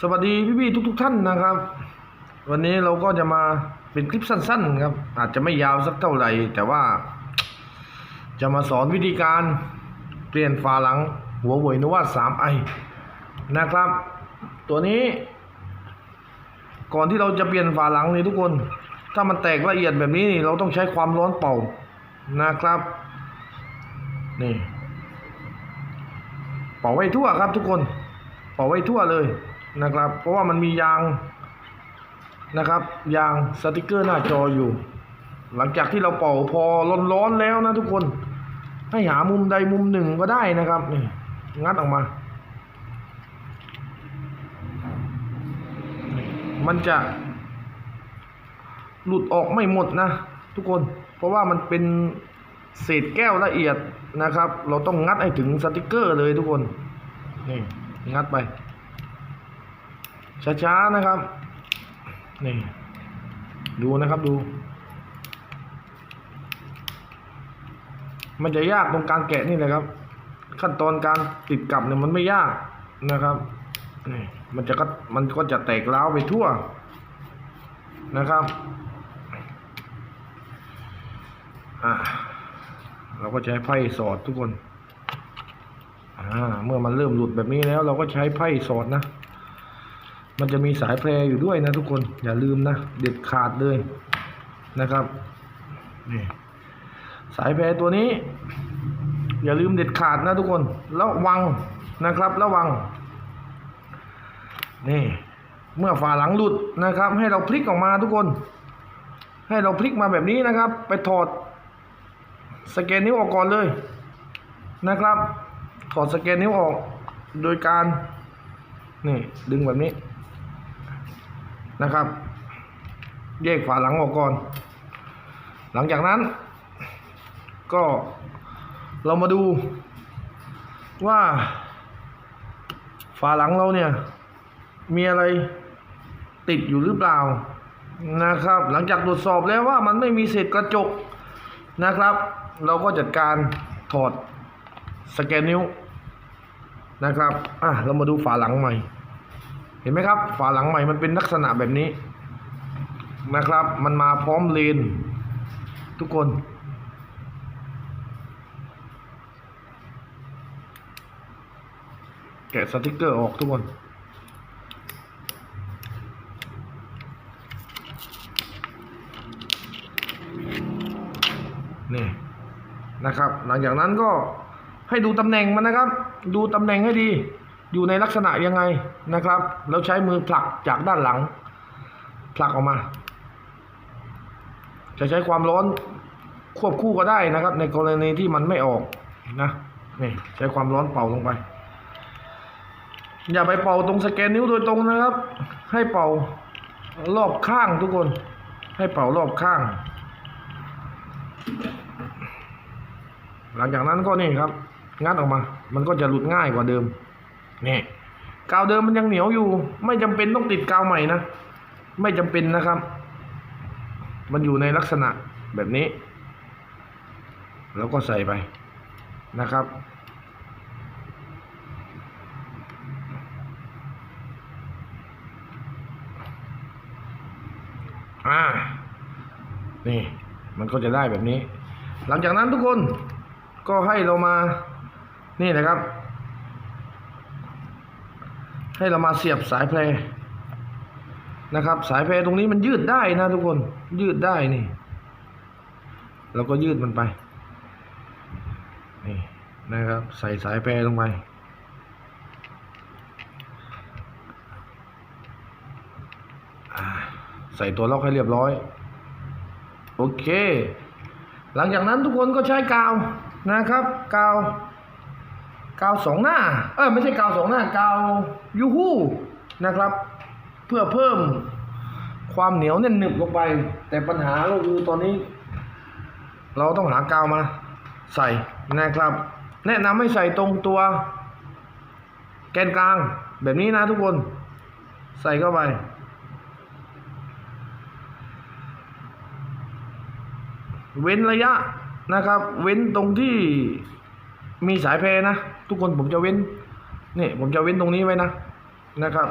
สวัสดีพี่ๆทุก ๆ ท่านนะครับ วันนี้เราก็จะมาเป็นคลิปสั้น ๆ ครับ อาจจะไม่ยาวสักเท่าไหร่ แต่ว่า จะมาสอนวิธีการเปลี่ยนฝาหลังหัวเว่ยนวาสามไอนะครับ ตัวนี้ ก่อนที่เราจะเปลี่ยนฝาหลังนี่ทุกคน ถ้ามันแตกละเอียดแบบนี้นี่เราต้องใช้ความร้อนเป่านะครับ นี่เป่าไว้ทั่วครับทุกคนเป่าไว้ทั่วเลย นะครับ เพราะว่ามันมียางนะครับยางสติกเกอร์หน้าจออยู่ หลังจากที่เราเป่าพอร้อนๆแล้วนะทุกคน ให้หามุมใดมุมหนึ่งก็ได้นะครับนี่งัดออกมา มันจะ หลุดออกไม่หมดนะ ทุกคนเพราะว่ามันเป็นเศษแก้วละเอียดนะครับ เราต้องงัดให้ถึงสติกเกอร์เลยทุกคนนี่งัดไป ช้าๆนะครับนี่ดูนะครับดู มันจะยากตรงการแกะนี่แหละครับ ขั้นตอนการติดกลับเนี่ยมันไม่ยากนะครับนี่มันจะก็มันก็จะแตกร้าไปทั่วนะครับอะเราก็ใช้ไพ่สอดทุกคนอ่าเมื่อมันเริ่มหลุดแบบนี้แล้ว เราก็ใช้ไพ่สอดนะ มันจะมีสายแพรอยู่ด้วยนะทุกคนอย่าลืมนะ เด็ดขาดเลยนะครับนี่สายแพรตัวนี้ อย่าลืมเด็ดขาดนะทุกคนระวังนะครับระวัง นี่ เมื่อฝาหลังหลุดนะครับ ให้เราพลิกออกมาทุกคน ให้เราพลิกมาแบบนี้นะครับ ไปถอดสแกนนิ้วออกก่อนเลยนะครับ ถอดสแกนนิ้วออกโดยการนี่ดึงแบบนี้ นะครับ แยกฝาหลังออกก่อน หลังจากนั้น ก็เรามาดู ว่า ฝาหลังเราเนี่ย มีอะไรติดอยู่หรือเปล่านะครับ หลังจากตรวจสอบแล้วว่ามันไม่มีเศษกระจกนะครับ เราก็จัดการถอดสแกนนิ้วนะครับ อะ เรามาดูฝาหลังใหม่ เห็นไหมครับ ฝาหลังใหม่มันเป็นลักษณะแบบนี้นะครับ มันมาพร้อมเลน ทุกคน แกะสติกเกอร์ออกทุกคนนี่นะครับ หลังจากนั้นก็ให้ดูตำแหน่งมันนะครับ ดูตำแหน่งให้ดี อยู่ในลักษณะยังไงนะครับ แล้วใช้มือผลักจากด้านหลัง ผลักออกมา จะใช้ความร้อนควบคู่ก็ได้นะครับ ในกรณีที่มันไม่ออกนะนี่ใช้ความร้อนเป่าลงไป อย่าไปเป่าตรงสแกนนิ้วโดยตรงนะครับ ให้เป่ารอบข้างทุกคน ให้เป่ารอบข้าง หลังจากนั้นก็นี่ครับงัดออกมา มันก็จะหลุดง่ายกว่าเดิม นี่กาวเดิมมันยังเหนียวอยู่ ไม่จำเป็นต้องติดกาวใหม่นะ ไม่จำเป็นนะครับ มันอยู่ในลักษณะแบบนี้ แล้วก็ใส่ไปนะครับอ่านี่มันก็จะได้แบบนี้ หลังจากนั้นทุกคนก็ให้เรามานี่นะครับ ให้เรามาเสียบสายแพรนะครับ สายแพรตรงนี้มันยืดได้นะทุกคนยืดได้นี่เราก็ยืดมันไปนี่นะครับ ใส่สายแพรลงไปใส่ตัวล็อกให้เรียบร้อย โอเค หลังจากนั้นทุกคนก็ใช้กาวนะครับ กาว กาวสองหน้า เออไม่ใช่กาวสองหน้ากาวยูฮูนะครับ เพื่อเพิ่มความเหนียวแน่นหนึบลงไป แต่ปัญหาก็คือตอนนี้ เราต้องหากาวมาใส่นะครับ แนะนำให้ใส่ตรงตัว แกนกลางแบบนี้นะทุกคน ใส่เข้าไปเว้นระยะนะครับ เว้นตรงที่ มีสายแพรนะ ทุกคนผมจะเว้นนี่ผมจะเว้นตรงนี้ไว้นะนะครับ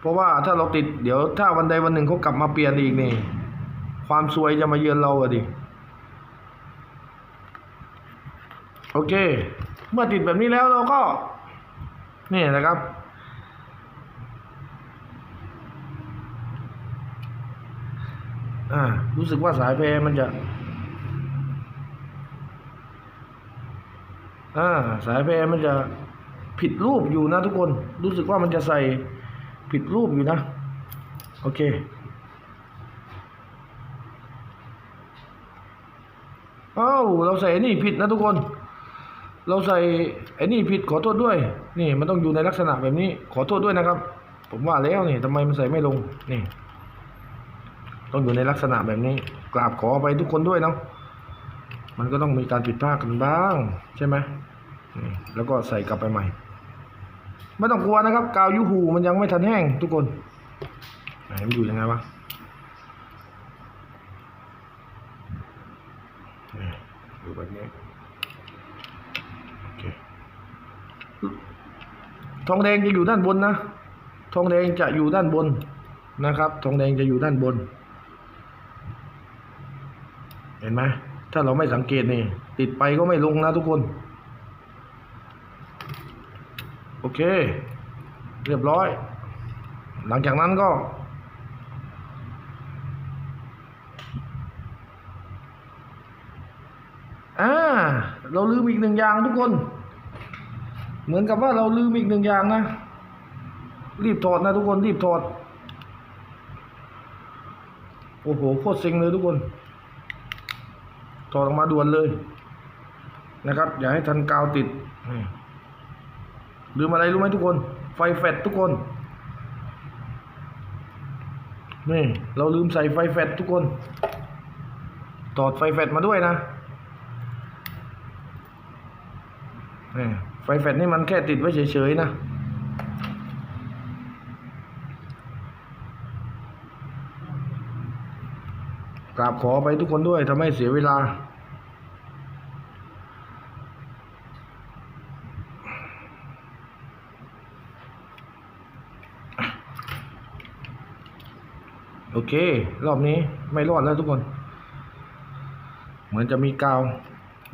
เพราะว่าถ้าเราติดเดี๋ยวถ้าวันใดวันหนึ่งเขากลับมาเปลี่ยนอีกนี่ ความซวยจะมาเยือนเราอะดิโอเค เมื่อติดแบบนี้แล้วเราก็ นี่นะครับ อ่า รู้สึกว่าสายเพมันจะ อ่าสายเพรมันจะผิดรูปอยู่นะทุกคน รู้สึกว่ามันจะใส่ผิดรูปอยู่นะ โอเคเอ้าเราใส่ไอ้นี่ผิดนะทุกคน เราใส่ไอ้นี่ผิดขอโทษด้วย นี่มันต้องอยู่ในลักษณะแบบนี้ ขอโทษด้วยนะครับ ผมว่าแล้วนี่ทำไมมันใส่ไม่ลง นี่ ต้องอยู่ในลักษณะแบบนี้ กราบขอไปทุกคนด้วยเนาะ มันก็ต้องมีการผิดพลาดกันบ้าง ใช่ไหมแล้วก็ใส่กลับไปใหม่ ไม่ต้องกลัวนะครับ กาวยูหูมันยังไม่ทันแห้งทุกคนไหนมันอยู่ยังไงวะนี่แบบนี้ทองแดงจะอยู่ด้านบนนะ ทองแดงจะอยู่ด้านบนนะครับ ทองแดงจะอยู่ด้านบน เห็นไหม ถ้าเราไม่สังเกตนี่ติดไปก็ไม่ลงนะทุกคน โอเค เรียบร้อย หลังจากนั้นก็ อ่า เราลืมอีกหนึ่งอย่างทุกคน เหมือนกับว่าเราลืมอีกหนึ่งอย่างนะ รีบถอดนะทุกคน รีบถอด โอ้โห โคตรเซ็งเลยทุกคน ถอดออกมาด่วนเลยนะครับ อย่าให้ทันกาวติดลืมอะไรรู้ไหมทุกคน ไฟแฟลชทุกคนนี่เราลืมใส่ไฟแฟลชทุกคนถอดไฟแฟลชมาด้วยนะนี่ไฟแฟลชนี่มันแค่ติดไว้เฉยๆนะ ราบขอไปทุกคนด้วยทำให้เสียเวลา โอเค รอบนี้ไม่รอดแล้วทุกคน เหมือนจะมีกาว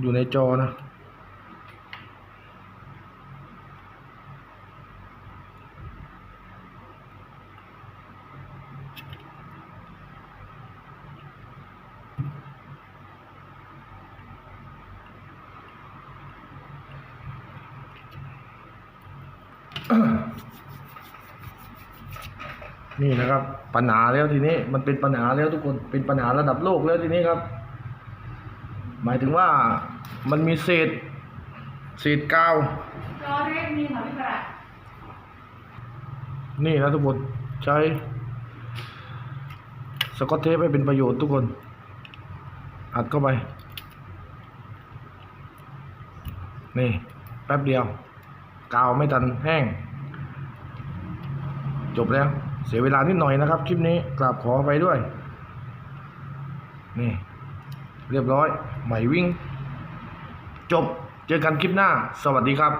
อยู่ในจอนะ นี่นะครับ ปัญหาแล้วทีนี้ มันเป็นปัญหาแล้วทุกคนเป็นปัญหาระดับโลกแล้วทีนี้ครับ หมายถึงว่ามันมีเศษ เศษกาวจอเรกมีค่ะพี่ประหลัดนี่นะทุกคนใช้สกอตเทปให้เป็นประโยชน์ทุกคน อัดเข้าไป นี่ แป๊บเดียว กาวไม่ทันแห้ง จบแล้ว เสียเวลานิดหน่อยนะครับ คลิปนี้กราบขอไปด้วย นี่ เรียบร้อย ใหม่วิ่ง จบ เจอกันคลิปหน้า สวัสดีครับ